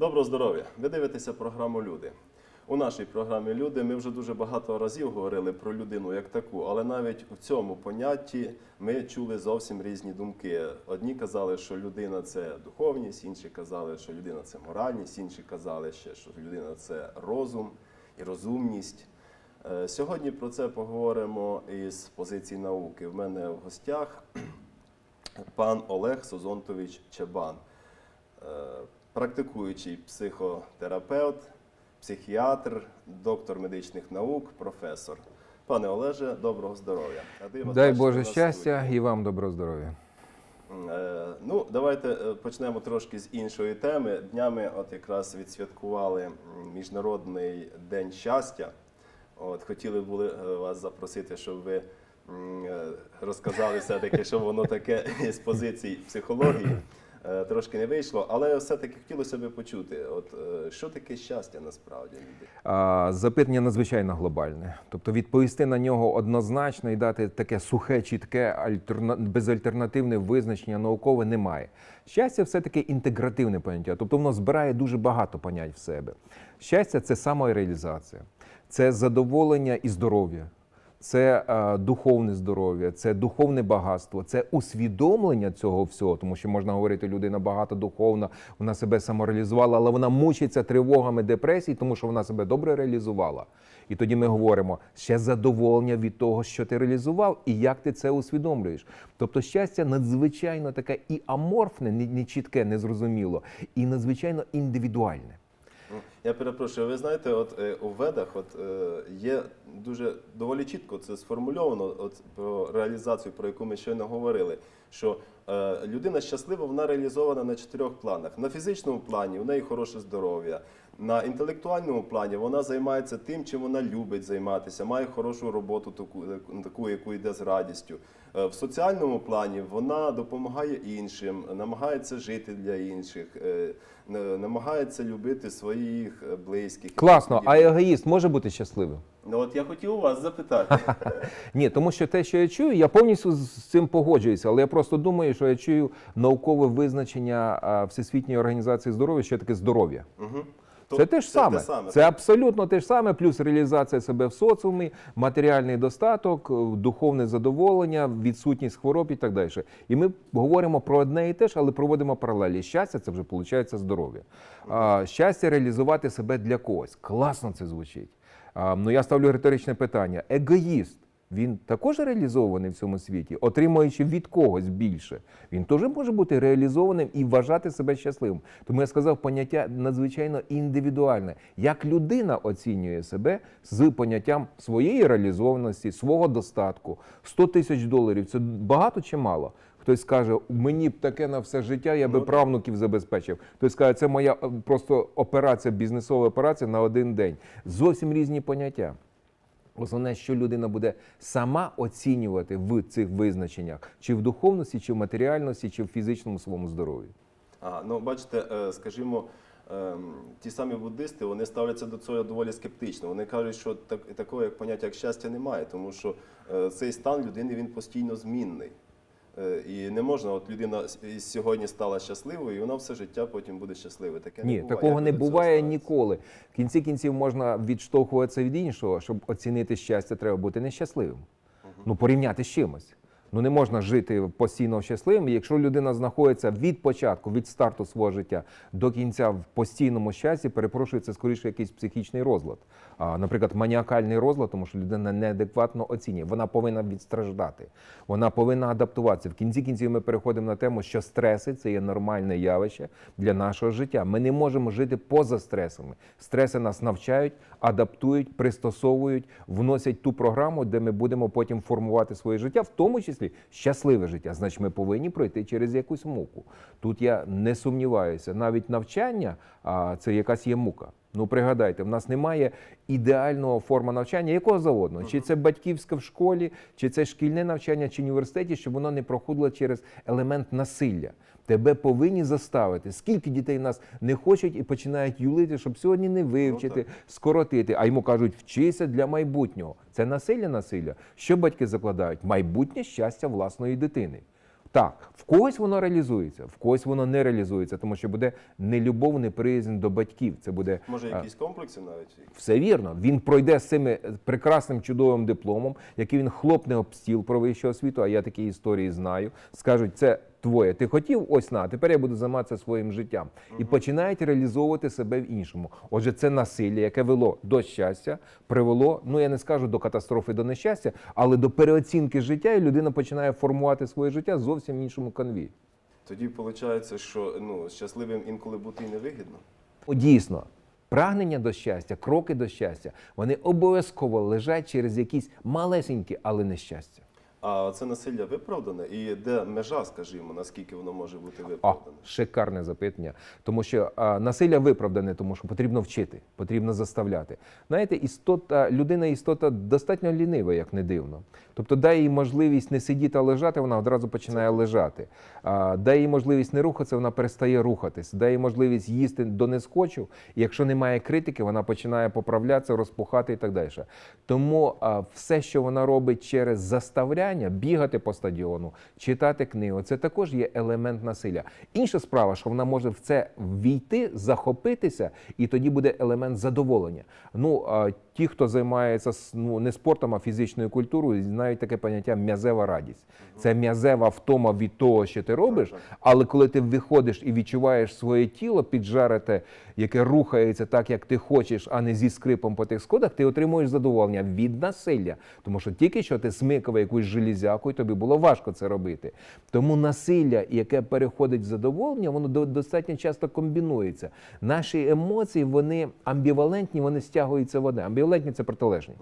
Доброго здоров'я! Ви дивитеся програму Люди. У нашій програмі Люди ми вже дуже багато разів говорили про людину як таку, але навіть у цьому понятті ми чули зовсім різні думки. Одні казали, що людина це духовність, інші казали, що людина це моральність, інші казали ще, що людина це розум і розумність. Е, Сьогодні про це поговоримо із позиції науки. В мене в гостях пан Олег Созонтович Чебан, е, практикуючий психотерапевт, психіатр, доктор медичних наук, професор. Пане Олеже, доброго здоров'я. Дай Боже щастя і вам доброго здоров'я. Е, Ну, давайте е, почнемо трошки з іншої теми. Днями от якраз відсвяткували Міжнародний день щастя. От хотіли були е, вас запросити, щоб ви розказали все-таки, що воно таке з позиції психології. Е, Трошки не вийшло, але все-таки хотілося б почути, от е, що таке щастя насправді запитання надзвичайно глобальне. Тобто відповісти на нього однозначно і дати таке сухе, чітке, альтерна... безальтернативне визначення наукове немає. Щастя все-таки інтегративне поняття, тобто воно збирає дуже багато понять в себе. Щастя це самореалізація, це задоволення і здоров'я. Це е, духовне здоров'я, це духовне багатство, це усвідомлення цього всього, тому що можна говорити, людина багато духовна, вона себе самореалізувала, але вона мучиться тривогами депресії, тому що вона себе добре реалізувала. І тоді ми говоримо ще задоволення від того, що ти реалізував, і як ти це усвідомлюєш. Тобто щастя надзвичайно таке і аморфне, не, не чітке, незрозуміло, і надзвичайно індивідуальне. Ну, Я перепрошую, ви знаєте, от е, у ведах от, е, є дуже доволі чітко це сформульовано от, про реалізацію, про яку ми щойно говорили. Що е, людина щаслива, вона реалізована на чотирьох планах. На фізичному плані у неї хороше здоров'я. На інтелектуальному плані вона займається тим, чим вона любить займатися, має хорошу роботу, таку, е, таку яку йде з радістю. Е, В соціальному плані вона допомагає іншим, намагається жити для інших, е, намагається любити своїх е, близьких. Класно, а егоїст може бути щасливим? Ну от я хотів у вас запитати. Ні, тому що те, що я чую, я повністю з цим погоджуюся, але я просто думаю, що я чую наукове визначення Всесвітньої організації здоров'я, що таке здоров'я. Це те ж саме. те саме. Це абсолютно те ж саме, плюс реалізація себе в соціумі, матеріальний достаток, е, духовне задоволення, відсутність хвороб і так далі. І ми говоримо про одне і те ж, але проводимо паралелі. Щастя це вже виходить здоров'я. Щастя реалізувати себе для когось. Класно це звучить. А, ну я ставлю риторичне питання: егоїст. Він також реалізований в цьому світі, отримуючи від когось більше. Він теж може бути реалізованим і вважати себе щасливим. Тому я сказав, поняття надзвичайно індивідуальне. Як людина оцінює себе з поняттям своєї реалізованості, свого достатку. 100 тисяч доларів це багато чи мало? Хтось скаже, мені б таке на все життя, я би Ну, правнуків забезпечив. Хтось скаже, це моя е, просто операція, бізнесова операція на один день. Зовсім різні поняття. Основне, що людина буде сама оцінювати в цих визначеннях, чи в духовності, чи в матеріальності, чи в фізичному своєму здоров'ю. Ага, ну бачите, е, скажімо, ем, ті самі буддисти вони ставляться до цього доволі скептично. Вони кажуть, що так, такого як поняття як щастя немає, тому що е, цей стан людини він постійно змінний. Е, І не можна, от людина сьогодні стала щасливою, і вона все життя потім буде щасливою. Таке Ні, не буває. такого не буває ніколи. В кінці кінців можна відштовхуватися від іншого, щоб оцінити щастя, треба бути нещасливим. Ну, порівняти з чимось. Ну не можна жити постійно щасливим, якщо людина знаходиться від початку, від старту свого життя до кінця в постійному щасті, перепрошую, це скоріше якийсь психічний розлад. А, наприклад, маніакальний розлад, тому що людина неадекватно оцінює. Вона повинна відстраждати, вона повинна адаптуватися. В кінці кінців ми переходимо на тему, що стреси це є нормальне явище для нашого життя. Ми не можемо жити поза стресами. Стреси нас навчають, адаптують, пристосовують, вносять ту програму, де ми будемо потім формувати своє життя, в тому числі щасливе життя. Значить, ми повинні пройти через якусь муку. Тут я не сумніваюся. Навіть навчання це якась є мука. Ну, пригадайте, в нас немає ідеального форма навчання, якого завгодно. Чи це батьківське в школі, чи це шкільне навчання, чи університеті, щоб воно не проходило через елемент насилля. Тебе повинні заставити. Скільки дітей нас не хочуть і починають юлити, щоб сьогодні не вивчити, так. скоротити. А йому кажуть, вчися для майбутнього. Це насилля, насилля. Що батьки закладають? Майбутнє щастя власної дитини. Так, в когось воно реалізується, в когось воно не реалізується, тому що буде нелюбов, неприязнь до батьків. Це буде Може, якісь комплекси навіть? все вірно. Він пройде з цим прекрасним чудовим дипломом, який він хлопне об стіл про вищу освіту, а я такі історії знаю. Скажуть, це твоє. Ти хотів, ось на, тепер я буду займатися своїм життям. І починають реалізовувати себе в іншому. Отже, це насилля, яке вело до щастя, привело, ну я не скажу до катастрофи, до нещастя, але до переоцінки життя, і людина починає формувати своє життя зовсім в іншому конві. Тоді виходить, що ну, щасливим інколи бути і невигідно. О, Дійсно, прагнення до щастя, кроки до щастя, вони обов'язково лежать через якісь малесенькі, але нещастя. А це насилля виправдане? І де межа, скажімо, наскільки воно може бути О, виправдане? шикарне запитання. Тому що а, насилля виправдане, тому що потрібно вчити, потрібно заставляти. Знаєте, істота, людина істота достатньо лінива, як не дивно. Тобто дай їй можливість не сидіти, а лежати, вона одразу починає лежати. А, дай їй можливість не рухатися, вона перестає рухатись. Дай їй можливість їсти до нескочу, і якщо немає критики, вона починає поправлятися, розпухати і так далі. Тому а, все, що вона робить через заставляння, бігати по стадіону, читати книгу, це також є елемент насилля. Інша справа, що вона може в це ввійти, захопитися, і тоді буде елемент задоволення. Ну ті, хто займається ну, не спортом, а фізичною культурою, знають таке поняття м'язева радість. Це м'язева втома від того, що ти робиш, але коли ти виходиш і відчуваєш своє тіло піджарите, яке рухається так, як ти хочеш, а не зі скрипом по тих сходах, ти отримуєш задоволення від насилля. Тому що тільки що ти смикав якусь железяку, і тобі було важко це робити. Тому насилля, яке переходить в задоволення, воно достатньо часто комбінується. Наші емоції вони амбівалентні, вони стягуються в одне. Амбівалентні це протилежні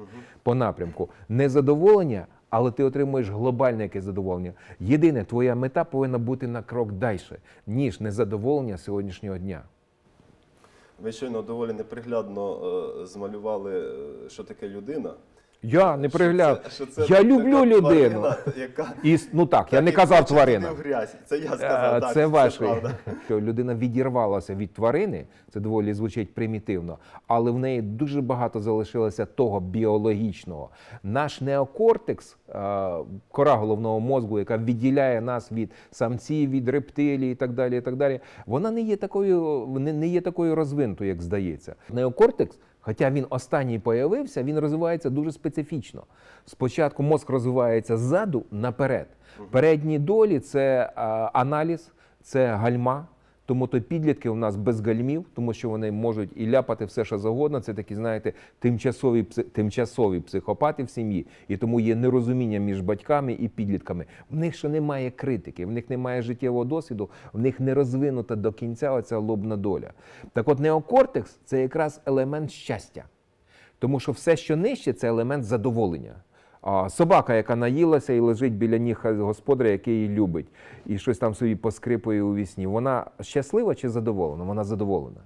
по напрямку. Незадоволення. Але ти отримуєш глобальне якесь задоволення. Єдине, твоя мета повинна бути на крок далі, ніж незадоволення сьогоднішнього дня. Ви щойно доволі неприглядно е, змалювали, е, що таке людина. Я не Що це- що це Я люблю людину. тварина, яка І, ну так, я не казав тварина. грязь. Це я Е, сказав. так, Це ваше. правда. Що людина відірвалася від тварини, це доволі звучить примітивно, але в неї дуже багато залишилося того біологічного. Наш неокортекс, е, кора головного мозку, яка відділяє нас від самців, від рептилій і так далі. І так далі, вона не є такою, не, не є такою розвинутою, як здається. Неокортекс. Хоча він останній появився, він розвивається дуже специфічно. Спочатку мозк розвивається ззаду наперед. Передні долі це аналіз, це гальма. Тому то підлітки у нас без гальмів, тому що вони можуть і ляпати все, що завгодно. Це такі, знаєте, тимчасові тимчасові психопати в сім'ї. І тому є нерозуміння між батьками і підлітками. В них ще немає критики, в них немає життєвого досвіду, в них не розвинута до кінця оця лобна доля. Так от неокортекс це якраз елемент щастя. Тому що все, що нижче, це елемент задоволення. Собака, яка наїлася і лежить біля ніг господаря, який її любить, і щось там собі поскрипує у вісні, вона щаслива чи задоволена? Вона задоволена.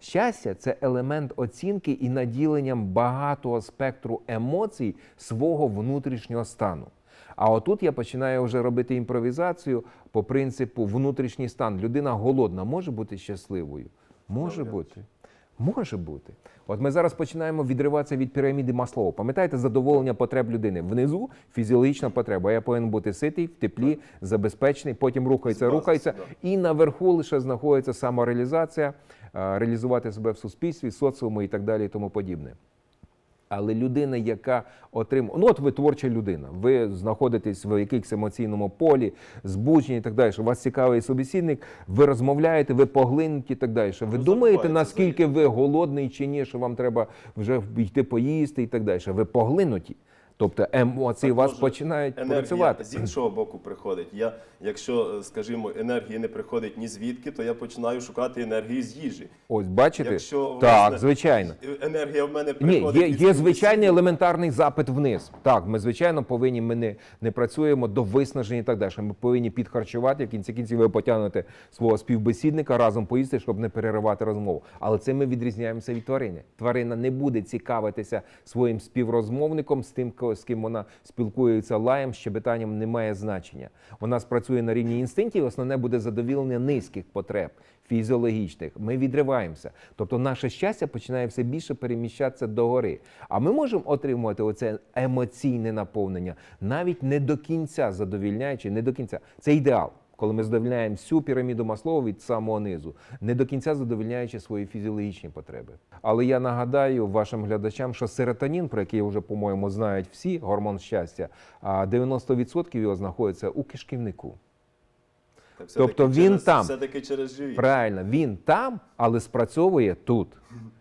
Щастя це елемент оцінки і наділенням багатого спектру емоцій свого внутрішнього стану. А отут я починаю вже робити імпровізацію по принципу внутрішній стан. Людина голодна може бути щасливою? Може бути. Може бути. От ми зараз починаємо відриватися від піраміди Маслоу. Пам'ятаєте задоволення потреб людини? Внизу фізіологічна потреба. Я повинен бути ситий, в теплі, забезпечений, потім рухається, рухається. да. І наверху лише знаходиться самореалізація, реалізувати себе в суспільстві, соціуму і так далі, і тому подібне. Але людина, яка отримує, ну от ви творча людина, ви знаходитесь в якихось емоційному полі, збуджені і так далі. що У вас цікавий собесідник, ви розмовляєте, ви поглинуті і так далі. Ви Ну, думаєте, наскільки ви голодний чи ні, що вам треба вже йти поїсти і так далі. Ви поглинуті. Тобто емоції у Так, вас починають енергія працювати. з іншого боку приходить. Я, якщо, е, скажімо, енергії не приходить ні звідки, то я починаю шукати енергії з їжі. Ось бачите? Якщо, так, власне, звичайно. енергія в мене Ні, приходить. є, є звичайний елементарний запит вниз. Так, ми звичайно повинні. Ми не, не працюємо до виснаження і так далі. Ми повинні підхарчувати. В кінці кінців ви потягнете свого співбесідника разом поїсти, щоб не переривати розмову. Але це ми відрізняємося від тварини. Тварина не буде цікавитися своїм співрозмовником з тим, того, з ким вона спілкується лаєм, щебетанням, не має значення. Вона спрацює на рівні інстинктів, основне буде задовілення низьких потреб. Фізіологічних, ми відриваємося. Тобто наше щастя починає все більше переміщатися догори. А ми можемо отримувати оце емоційне наповнення, навіть не до кінця задовільняючи, не до кінця. Це ідеал коли ми задовольняємо всю піраміду Маслова від самого низу, не до кінця задовольняючи свої фізіологічні потреби. Але я нагадаю вашим глядачам, що серотонін, про який вже, по-моєму, знають всі, гормон щастя, 90% його знаходиться у кишківнику. Так, Тобто він через- там. Все-таки через живіт. Правильно, він там, але спрацьовує тут.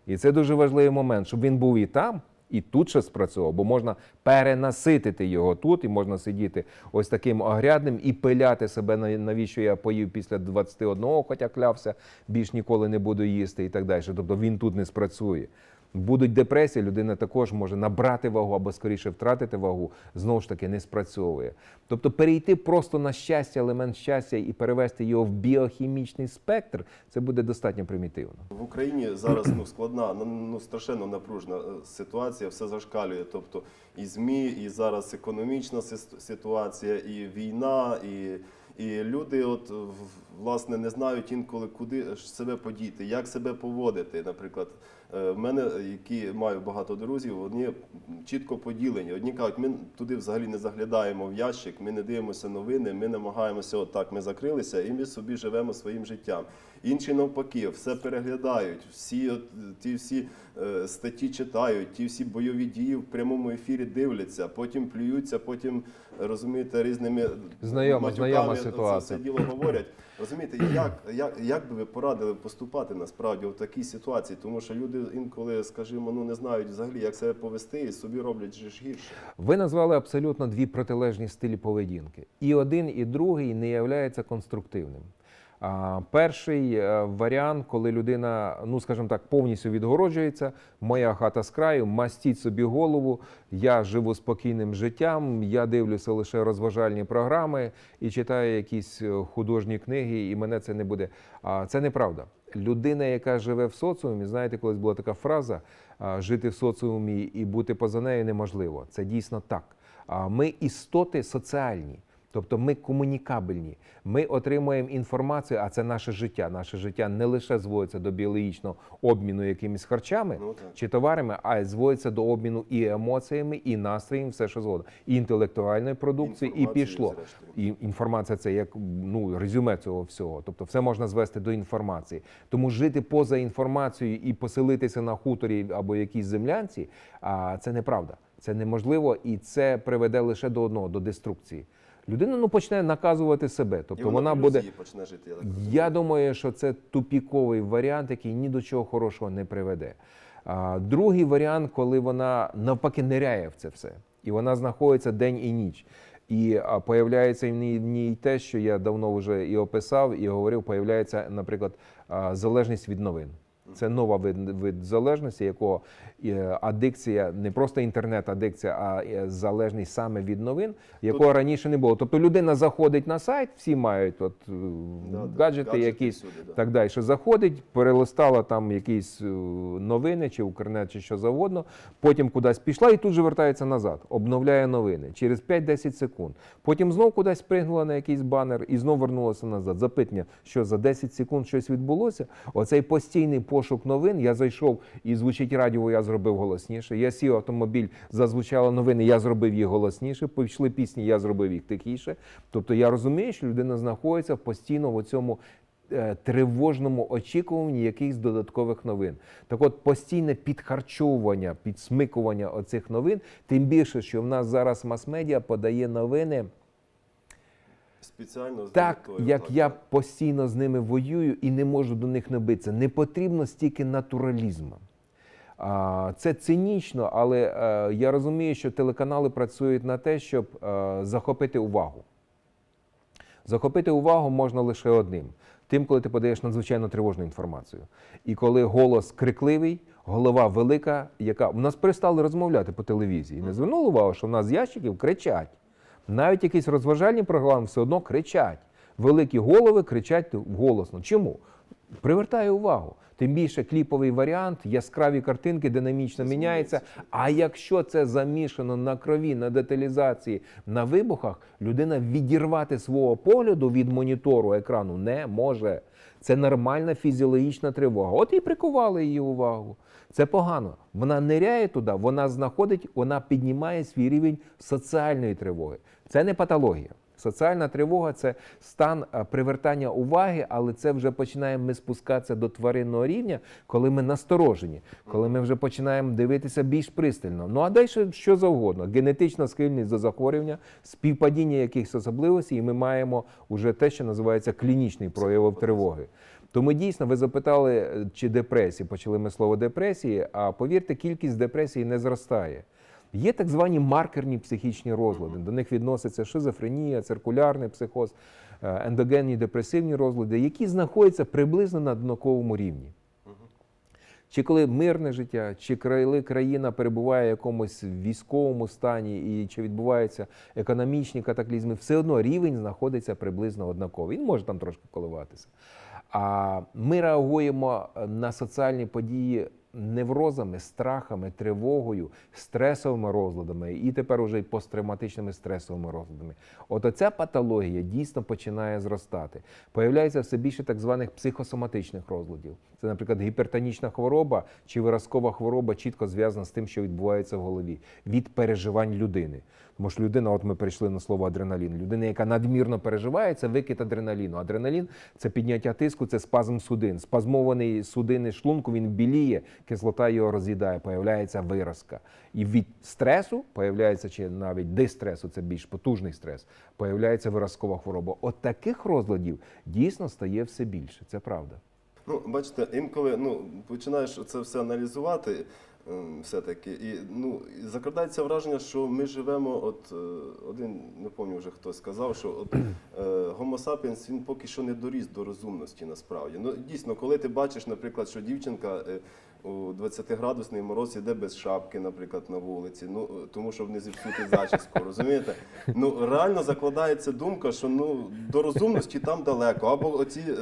І це дуже важливий момент, щоб він був і там, і тут ще спрацьовував, бо можна перенаситити його тут, і можна сидіти ось таким огрядним і пиляти себе, навіщо я поїв після 21, хоча клявся, більш ніколи не буду їсти і так далі. Тобто він тут не спрацює. Будуть депресії, людина також може набрати вагу або скоріше втратити вагу, знову ж таки не спрацьовує. Тобто перейти просто на щастя, елемент щастя і перевести його в біохімічний спектр, це буде достатньо примітивно. В Україні зараз ну складна, ну, ну страшенно напружена е, ситуація, все зашкалює. Тобто і ЗМІ, і зараз економічна ситуація, і війна, і, і люди, от власне, не знають інколи, куди себе подіти, як себе поводити. Наприклад, в мене, які маю багато друзів, вони чітко поділені. Одні кажуть, ми туди взагалі не заглядаємо в ящик, ми не дивимося новини, ми намагаємося, отак ми закрилися, і ми собі живемо своїм життям. Інші навпаки, все переглядають, всі от, ті всі е, статті читають, ті всі бойові дії в прямому ефірі дивляться, потім плюються, потім розумієте різними Знайома- матюками знайома це ситуація. все діло говорять. Розумієте, як, як, як би ви порадили поступати насправді в такій ситуації? Тому що люди інколи, скажімо, ну не знають взагалі, як себе повести, і собі роблять ж гірше. Ви назвали абсолютно дві протилежні стилі поведінки. І один, і другий не являється конструктивним. Перший е, варіант, коли людина, ну скажімо так, повністю відгороджується, моя хата з краю, мастіть собі голову, я живу спокійним життям, я дивлюся лише розважальні програми і читаю якісь е, художні книги, і мене це не буде. А це неправда. Людина, яка живе в соціумі, знаєте, колись була така фраза: жити в соціумі і бути поза нею неможливо. Це дійсно так. Ми істоти соціальні. Тобто ми комунікабельні, ми отримуємо інформацію, а це наше життя. Наше життя не лише зводиться до біологічного обміну якимись харчами Ну, чи товарами, а й зводиться до обміну і емоціями, і настроєм, все що згодом, і інтелектуальної продукції, і пішло. І інформація це як ну резюме цього всього. Тобто, все можна звести до інформації. Тому жити поза інформацією і поселитися на хуторі або якійсь землянці, а це неправда. Це неможливо, і це приведе лише до одного до деструкції. Людина ну почне наказувати себе. І Тобто вона буде. почне жити. Я так. Я думаю, що це тупіковий варіант, який ні до чого хорошого не приведе. А, другий варіант, коли вона навпаки ниряє в це все, і вона знаходиться день і ніч. І а, появляється в ній, в ній те, що я давно вже і описав, і говорив, появляється, наприклад, а, залежність від новин. Це нова вид, вид залежності, якого е, адикція, не просто інтернет-адикція, а е, залежність саме від новин, якого раніше не було. Тобто людина заходить на сайт, всі мають от е, Да, гаджети, гаджети якісь всюди, да. так далі. Заходить, перелистала там якісь новини, чи Укрнет, чи що завгодно. Потім кудись пішла і тут же вертається назад, обновляє новини через 5-10 секунд. Потім знов кудись пригнула на якийсь банер і знов вернулася назад. Запитання, що за 10 секунд щось відбулося. Оцей постійний пошук новин. Я зайшов і звучить радіо, я зробив голосніше. Я сів автомобіль, зазвучали новини, я зробив їх голосніше. Пішли пісні, я зробив їх тихіше. Тобто я розумію, що людина знаходиться постійно в цьому е, тривожному очікуванні якихось додаткових новин. Так от постійне підхарчовування, підсмикування оцих новин, тим більше, що в нас зараз мас-медіа подає новини Спеціально з так, метою, як так, я постійно з ними воюю і не можу до них набитися. Не потрібно стільки натуралізму. Це цинічно, але е, я розумію, що телеканали працюють на те, щоб е, захопити увагу. Захопити увагу можна лише одним: тим, коли ти подаєш надзвичайно тривожну інформацію. І коли голос крикливий, голова велика, яка у нас перестали розмовляти по телевізії. Не звернули увагу, що в нас з ящиків кричать. Навіть якісь розважальні програми все одно кричать. Великі голови кричать голосно. Чому? привертає увагу. Тим більше кліповий варіант, яскраві картинки, динамічно Це змінюється. А якщо це замішано на крові, на деталізації, на вибухах, людина відірвати свого погляду від монітору екрану не може. Це нормальна фізіологічна тривога. От і прикували її увагу. Це погано. Вона ниряє туди, вона знаходить, вона піднімає свій рівень соціальної тривоги. Це не патологія. Соціальна тривога це стан привертання уваги, але це вже починаємо ми спускатися до тваринного рівня, коли ми насторожені, коли ми вже починаємо дивитися більш пристально. Ну а далі що завгодно: генетична схильність до захворювання, співпадіння якихось особливостей, і ми маємо вже те, що називається клінічний прояв тривоги. Тому дійсно ви запитали, е, чи депресії, почали ми слово депресії, а повірте, кількість депресії не зростає. Є так звані маркерні психічні розлади. До них відноситься шизофренія, циркулярний психоз, е, ендогенні депресивні розлади, які знаходяться приблизно на однаковому рівні. Чи коли мирне життя, чи коли країна перебуває в якомусь військовому стані, і чи відбуваються економічні катаклізми, все одно рівень знаходиться приблизно однаковий. Він може там трошки коливатися. А ми реагуємо на соціальні події неврозами, страхами, тривогою, стресовими розладами і тепер уже й посттравматичними стресовими розладами. От оця патологія дійсно починає зростати. Появляється все більше так званих психосоматичних розладів. Це, наприклад, гіпертонічна хвороба чи виразкова хвороба чітко зв'язана з тим, що відбувається в голові від переживань людини. Тому що людина, от ми перейшли на слово адреналін. Людина, яка надмірно переживає, це викид адреналіну. Адреналін це підняття тиску, це спазм судин. Спазмований судини шлунку, він біліє, кислота його роз'їдає, появляється виразка. І від стресу появляється, чи навіть дистресу, це більш потужний стрес, появляється виразкова хвороба. От таких розладів дійсно стає все більше. Це правда. Ну, бачите, інколи ну, починаєш це все аналізувати все-таки, і ну, і закрадається враження, що ми живемо, от е, один, не пам'ятаю вже хто сказав, що от, е, Homo sapiens, він поки що не доріс до розумності насправді. Ну, дійсно, коли ти бачиш, наприклад, що дівчинка е, у 20-градусний мороз іде без шапки, наприклад, на вулиці, ну, тому що не зіпсути зачіску, розумієте? Ну, реально закладається думка, що ну, до розумності там далеко, або оці, е,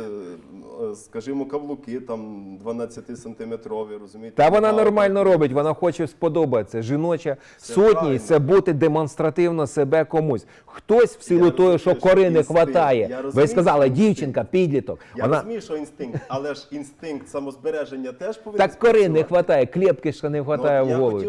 е, скажімо, каблуки там 12-сантиметрові, розумієте? Та вона Палка. нормально робить, вона хоче сподобатися. Жіноча Це правильно. це бути демонстративно себе комусь. Хтось в силу того, що кори не хватає. Ви сказали, дівчинка, підліток. Я Вона розумію, що інстинкт, але ж інстинкт самозбереження теж повинен так кори не вистачає, хватає, клепки ще не Ну, хватає в голові.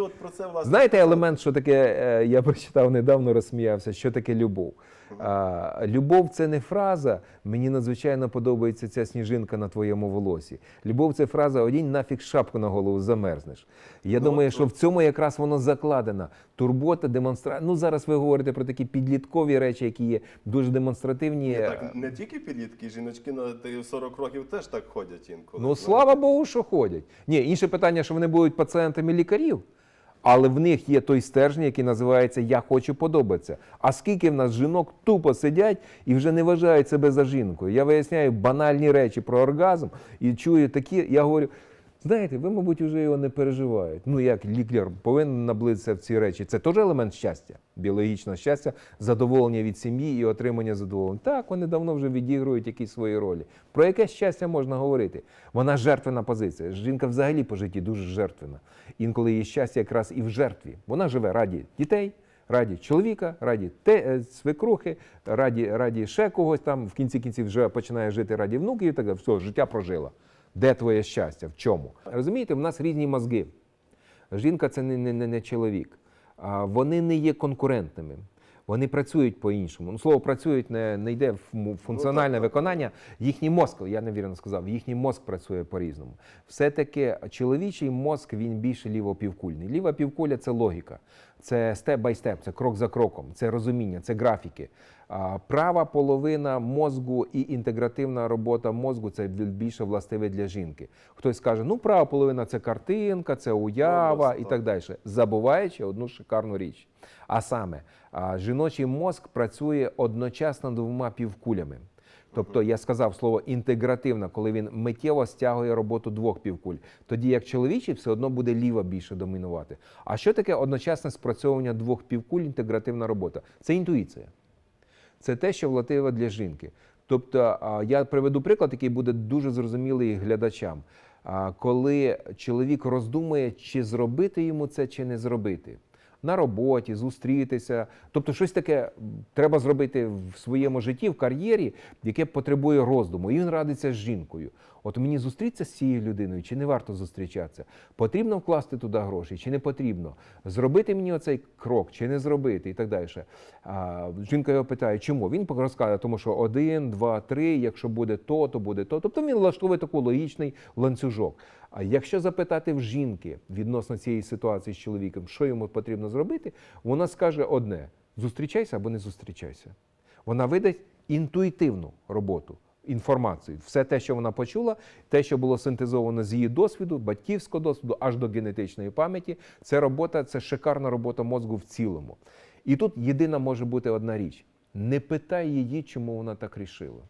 Знаєте, елемент, що таке, е, я прочитав недавно, розсміявся, що таке любов. А, любов це не фраза. Мені надзвичайно подобається ця сніжинка на твоєму волосі. Любов це фраза одінь нафіг шапку на голову, замерзнеш. Я Ну, думаю, що в цьому якраз воно закладено. Турбота, демонстрація. Ну зараз ви говорите про такі підліткові речі, які є дуже демонстративні. Ні, так не тільки підлітки, жіночки на те- 40 років теж так ходять інколи. Ну, слава Богу, що ходять. Ні, інше питання, що вони будуть пацієнтами лікарів. Але в них є той стержень, який називається Я хочу подобатися. А скільки в нас жінок тупо сидять і вже не вважають себе за жінкою. Я виясняю банальні речі про оргазм і чую такі. Я говорю, знаєте, ви, мабуть, вже його не переживаєте. Ну, як лікар повинен наблизитися в ці речі. Це теж елемент щастя, біологічного щастя, задоволення від сім'ї і отримання задоволення. Так, вони давно вже відігрують якісь свої ролі. Про яке щастя можна говорити? Вона жертвена позиція. Жінка взагалі по житті дуже жертвена. Інколи її щастя якраз і в жертві. Вона живе раді дітей. Раді чоловіка, раді те, е, свекрухи, раді, раді ще когось там, в кінці кінців вже починає жити раді внуків і так далі. Все, життя прожила. Де твоє щастя? В чому? Розумієте, в нас різні мозги. Жінка це не, не, не, не чоловік. А вони не є конкурентними. Вони працюють по-іншому. Ну, слово працюють не, не йде в функціональне так. виконання. Їхній мозк, я невірно сказав, їхній мозк працює по-різному. Все-таки чоловічий мозк він більше лівопівкульний. Ліва півкуля це логіка, це степ бай степ, це крок за кроком, це розуміння, це графіки. Права половина мозку і інтегративна робота мозку це більше властиве для жінки. Хтось скаже, ну права половина це картинка, це уява і так. так далі, забуваючи одну шикарну річ. А саме, жіночий мозк працює одночасно двома півкулями. Тобто я сказав слово інтегративна, коли він миттєво стягує роботу двох півкуль. Тоді як чоловічий все одно буде ліва більше домінувати. А що таке одночасне спрацьовування двох півкуль, інтегративна робота? Це інтуїція. Це те, що властиво для жінки. Тобто, я приведу приклад, який буде дуже зрозумілий глядачам. Коли чоловік роздумує, чи зробити йому це, чи не зробити. На роботі, зустрітися. Тобто, щось таке треба зробити в своєму житті, в кар'єрі, яке потребує роздуму. І він радиться з жінкою. От мені зустрітися з цією людиною, чи не варто зустрічатися? Потрібно вкласти туди гроші, чи не потрібно? Зробити мені оцей крок, чи не зробити, і так далі. А, жінка його питає, чому? Він розказує, тому що один, два, три, якщо буде то, то буде то. Тобто він влаштовує такий логічний ланцюжок. А якщо запитати в жінки відносно цієї ситуації з чоловіком, що йому потрібно зробити, вона скаже одне: зустрічайся або не зустрічайся. Вона видасть інтуїтивну роботу, інформацію. Все те, що вона почула, те, що було синтезовано з її досвіду, батьківського досвіду, аж до генетичної пам'яті. Це робота, це шикарна робота мозку в цілому. І тут єдина може бути одна річ: не питай її, чому вона так рішила.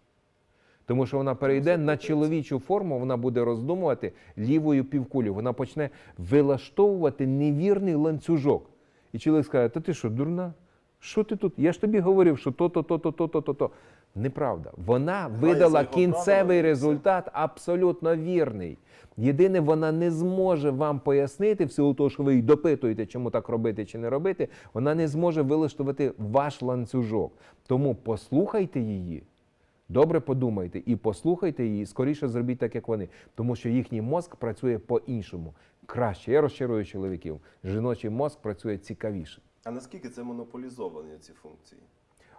Тому що вона перейде на чоловічу форму, вона буде роздумувати лівою півкулею. Вона почне вилаштовувати невірний ланцюжок. І чоловік скаже: Та ти що, дурна? Що ти тут? Я ж тобі говорив, що то-то, то-то, то-то, то-то. Неправда. Вона видала кінцевий результат абсолютно вірний. Єдине, вона не зможе вам пояснити, в силу того, що ви її допитуєте, чому так робити чи не робити, вона не зможе вилаштувати ваш ланцюжок. Тому послухайте її, Добре подумайте і послухайте її, скоріше зробіть так, як вони, тому що їхній мозк працює по-іншому. Краще. Я розчарую чоловіків. Жіночий мозк працює цікавіше. А наскільки це монополізовані ці функції?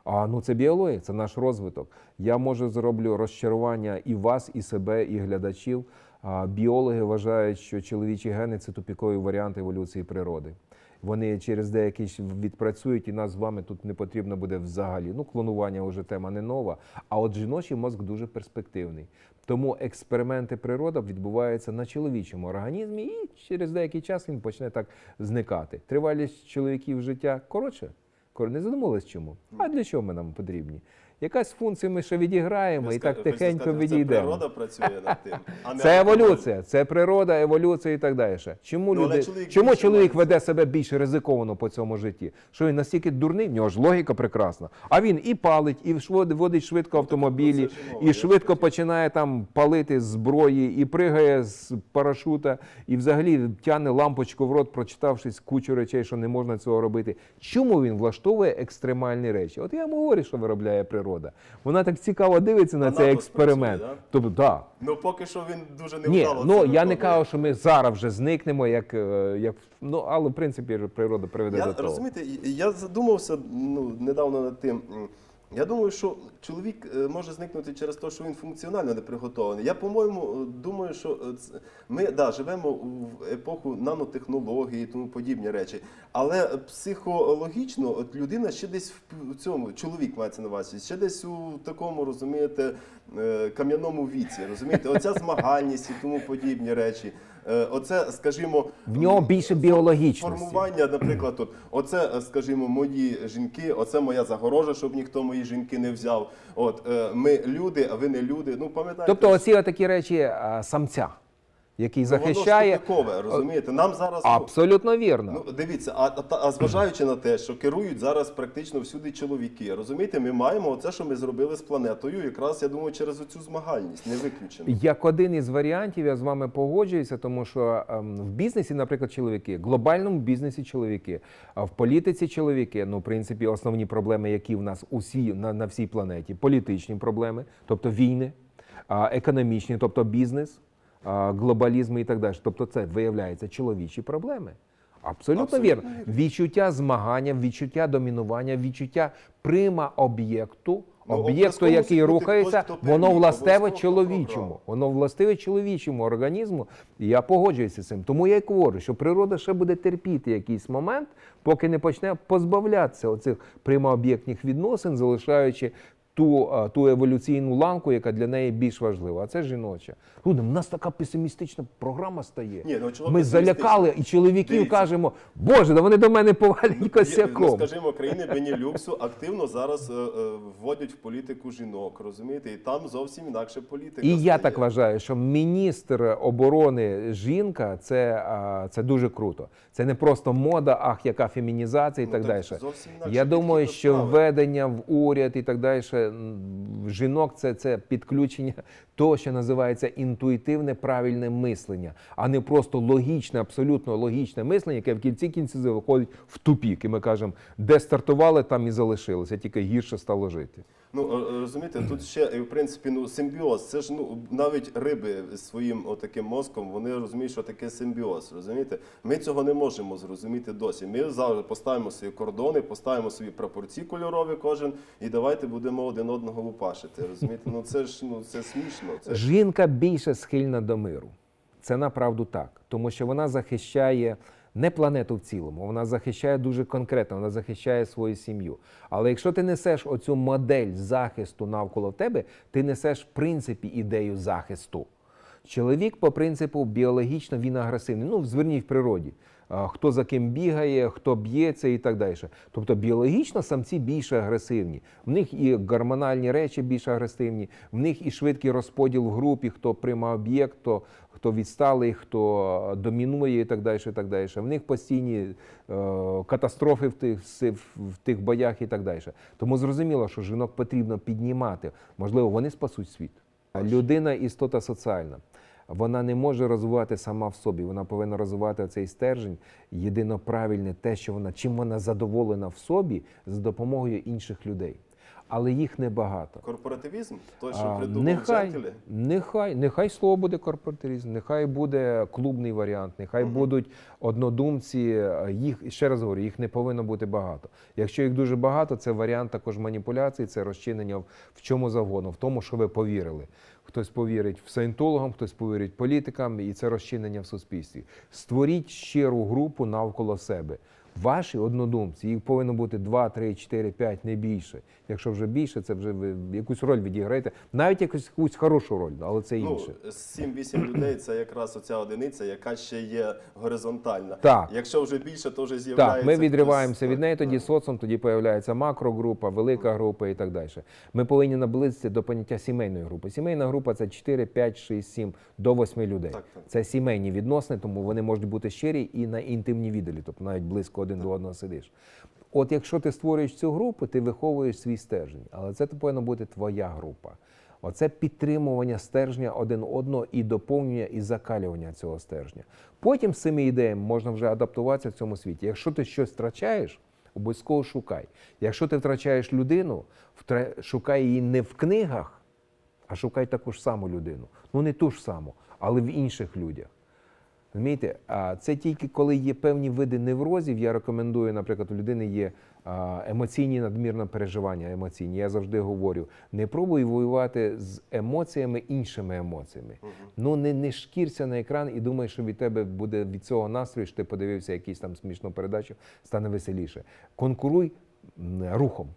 А ну це біологія, це наш розвиток. Я може зроблю розчарування і вас, і себе, і глядачів. Біологи вважають, що чоловічі гени це тупіковий варіант еволюції природи. Вони через деякий відпрацюють, і нас з вами тут не потрібно буде взагалі. Ну, клонування вже тема не нова. А от жіночий мозк дуже перспективний. Тому експерименти природа відбуваються на чоловічому організмі, і через деякий час він почне так зникати. Тривалість чоловіків життя коротше. Не задумались чому? А для чого ми нам потрібні? Якась функція ми ще відіграємо Ви і так тихенько сказати, Це природа працює над тим. а не Це еволюція, це природа, еволюція і так далі. Чому, Ну, люди, чоловік чому чоловік веде себе більш ризиковано по цьому житті? Що він настільки дурний, в нього ж логіка прекрасна. А він і палить, і водить швидко автомобілі, про це ж і швидко починає там палити зброї, і пригає з парашута, і взагалі тягне лампочку в рот, прочитавшись кучу речей, що не можна цього робити. Чому він влаштовує екстремальні речі? От я вам говорю, що виробляє природа. Вона так цікаво дивиться на Вона цей експеримент. да? Тобто, да. Ну поки що він дуже Ні, невдало. ну я не кажу, що ми зараз вже зникнемо, як, е, як ну але в принципі природа приведе Я до того. розумієте, я задумався ну, недавно над тим. Я думаю, що чоловік е, може зникнути через те, що він функціонально не приготований. Я, по-моєму, е, думаю, що е, ми да, живемо в епоху нанотехнологій і тому подібні речі. Але психологічно от людина ще десь в цьому, чоловік мається на увазі, ще десь у такому, розумієте, кам'яному віці. Розумієте, оця змагальність і тому подібні речі. Е, Оце, скажімо, В нього більше біологічності. Формування, наприклад, тут оце, е, скажімо, мої жінки, оце моя загорожа, щоб ніхто мої жінки не взяв. От е, ми люди, а ви не люди. Ну пам'ятаєте, Тобто, оці такі речі самця, який ну, воно ж захищає. розумієте? Нам зараз ну, Абсолютно вірно. Ну, дивіться, а, а, а зважаючи на те, що керують зараз практично всюди чоловіки, розумієте, ми маємо оце, що ми зробили з планетою, якраз я думаю, через оцю змагальність, не виключено. Як один із варіантів, я з вами погоджуюся, тому що ем, в бізнесі, наприклад, чоловіки, в глобальному бізнесі чоловіки, а в політиці чоловіки, ну, в принципі, основні проблеми, які в нас усі на, на всій планеті, політичні проблеми, тобто війни, економічні, тобто бізнес, а, глобалізм і так далі. Тобто, це виявляється чоловічі проблеми. Абсолютно, Абсолютно вірно. Відчуття змагання, відчуття домінування, відчуття прима об'єкту, Ну, об'єкту, обов'язково який мусить бути рухається, хтось, хто воно переміг, властиве обов'язково хто чоловічому. програв. Воно властиве чоловічому організму, і я погоджуюся з цим. Тому я й говорю, що природа ще буде терпіти якийсь момент, поки не почне позбавлятися оцих прямооб'єктних відносин, залишаючи ту, ту еволюційну ланку, яка для неї більш важлива. А це жіноча. Люди, в нас така песимістична програма стає. Ні, ну, Ми залякали і чоловіків Дивіться. кажемо, Боже, да вони до мене повалять Є, косяком. Ну, скажімо, країни Бенілюксу активно зараз е, е, вводять в політику жінок, розумієте, і там зовсім інакше політика. І я так вважаю, що міністр оборони жінка це, це дуже круто. Це не просто мода, ах, яка фемінізація і Ну, так, так далі. Я думаю, що введення в уряд і так далі жінок це, це підключення того, що називається інтуїтивне правильне мислення, а не просто логічне, абсолютно логічне мислення, яке в кінці кінці виходить в тупік. І ми кажемо, де стартували, там і залишилося, тільки гірше стало жити. Ну е, розумієте, тут ще е, в принципі ну симбіоз. Це ж ну навіть риби своїм отаким мозком вони розуміють, що таке симбіоз. Розумієте? Ми цього не можемо зрозуміти досі. Ми завжди поставимо свої кордони, поставимо свої прапорці кольорові кожен, і давайте будемо один одного лупашити. Розумієте? Ну це ж ну це смішно. Це Жінка більше схильна до миру. Це направду так, тому що вона захищає не планету в цілому, вона захищає дуже конкретно, вона захищає свою сім'ю. Але якщо ти несеш оцю модель захисту навколо тебе, ти несеш в принципі ідею захисту. Чоловік, по принципу, біологічно він агресивний. Ну, зверніть в природі. Хто за ким бігає, хто б'ється і так далі. Тобто біологічно самці більш агресивні. В них і гормональні речі більш агресивні, в них і швидкий розподіл в групі, хто приймає об'єкт, хто, хто відсталий, хто домінує і так далі. І так далі. В них постійні е, катастрофи в тих, в тих боях і так далі. Тому зрозуміло, що жінок потрібно піднімати. Можливо, вони спасуть світ. Людина істота соціальна. Вона не може розвивати сама в собі. Вона повинна розвивати цей стержень, єдино правильне те, що вона чим вона задоволена в собі за допомогою інших людей. Але їх небагато. корпоративізм, той, що придумав нехай, нехай, нехай слово буде корпоративізм, нехай буде клубний варіант, нехай будуть однодумці. е, Їх ще раз говорю, їх не повинно бути багато. Якщо їх дуже багато, це варіант також маніпуляцій, це розчинення в в чому завгодно, в тому, що ви повірили. Хтось повірить в саєнтологам, хтось повірить політикам, і це розчинення в суспільстві. Створіть щиру групу навколо себе. Ваші однодумці, їх повинно бути 2, 3, 4, 5, не більше. Якщо вже більше, це вже ви якусь роль відіграєте. Навіть якусь, якусь хорошу роль, але це Ну, інше. 7-8 людей це якраз оця одиниця, яка ще є горизонтальна. Так. Якщо вже більше, то вже з'являється. Так, ми відриваємося від неї, тоді соціум, тоді появляється макрогрупа, велика група і так далі. Ми повинні наблизитися до поняття сімейної групи. Сімейна група це 4, 5, 6, 7 до 8 людей. Так, так. Це сімейні відносини, тому вони можуть бути щирі і на інтимній віддалі, тобто навіть близько один до одного сидиш. От якщо ти створюєш цю групу, ти виховуєш свій стержень, але це повинна бути твоя група. Оце підтримування стержня один одного і доповнення і закалювання цього стержня. Потім з цими ідеями можна вже адаптуватися в цьому світі. Якщо ти щось втрачаєш, обов'язково шукай. Якщо ти втрачаєш людину, шукай її не в книгах, а шукай таку ж саму людину. Ну не ту ж саму, але в інших людях. Розумієте, це тільки коли є певні види неврозів. Я рекомендую, наприклад, у людини є емоційні надмірне переживання. Емоційні. Я завжди говорю: не пробуй воювати з емоціями іншими емоціями. Ну не, не шкірся на екран і думай, що від тебе буде від цього настрою, що ти подивився якусь там смішну передачу, стане веселіше. Конкуруй рухом.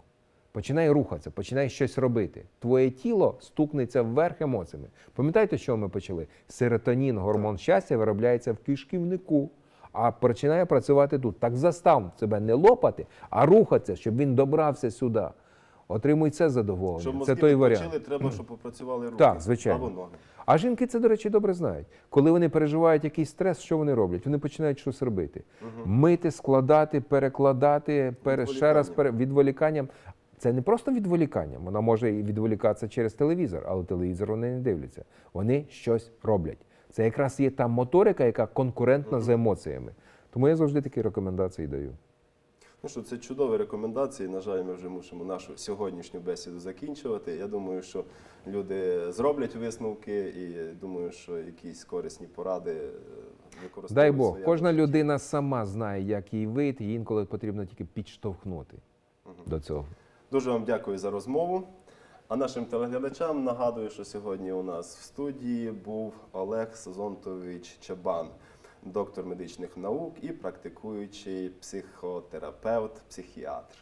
Починай рухатися, починай щось робити. Твоє тіло стукнеться вверх емоціями. Пам'ятаєте, що ми почали? Серотонін, гормон щастя, виробляється в кишківнику, а починає працювати тут. Так застав себе не лопати, а рухатися, щоб він добрався сюди. Отримуй це задоволення. Щоб це той варіант. відпочили, треба, щоб попрацювали руки. Так, звичайно. Або ноги. А жінки це, до речі, добре знають. Коли вони переживають якийсь стрес, що вони роблять? Вони починають щось робити: мити, складати, перекладати, пере, ще раз пере, відволіканням. Це не просто відволіканням. Вона може і відволікатися через телевізор, але телевізор вони не дивляться. Вони щось роблять. Це якраз є та моторика, яка конкурентна з емоціями. Тому я завжди такі рекомендації даю. Ну що, це чудові рекомендації. На жаль, ми вже мусимо нашу сьогоднішню бесіду закінчувати. Я думаю, що люди зроблять висновки і думаю, що якісь корисні поради е, використовують. Дай Бог, кожна життя. людина сама знає, як їй вийти, і інколи потрібно тільки підштовхнути до цього. Дуже вам дякую за розмову. А нашим телеглядачам нагадую, що сьогодні у нас в студії був Олег Сазонтович Чабан, доктор медичних наук і практикуючий психотерапевт, психіатр.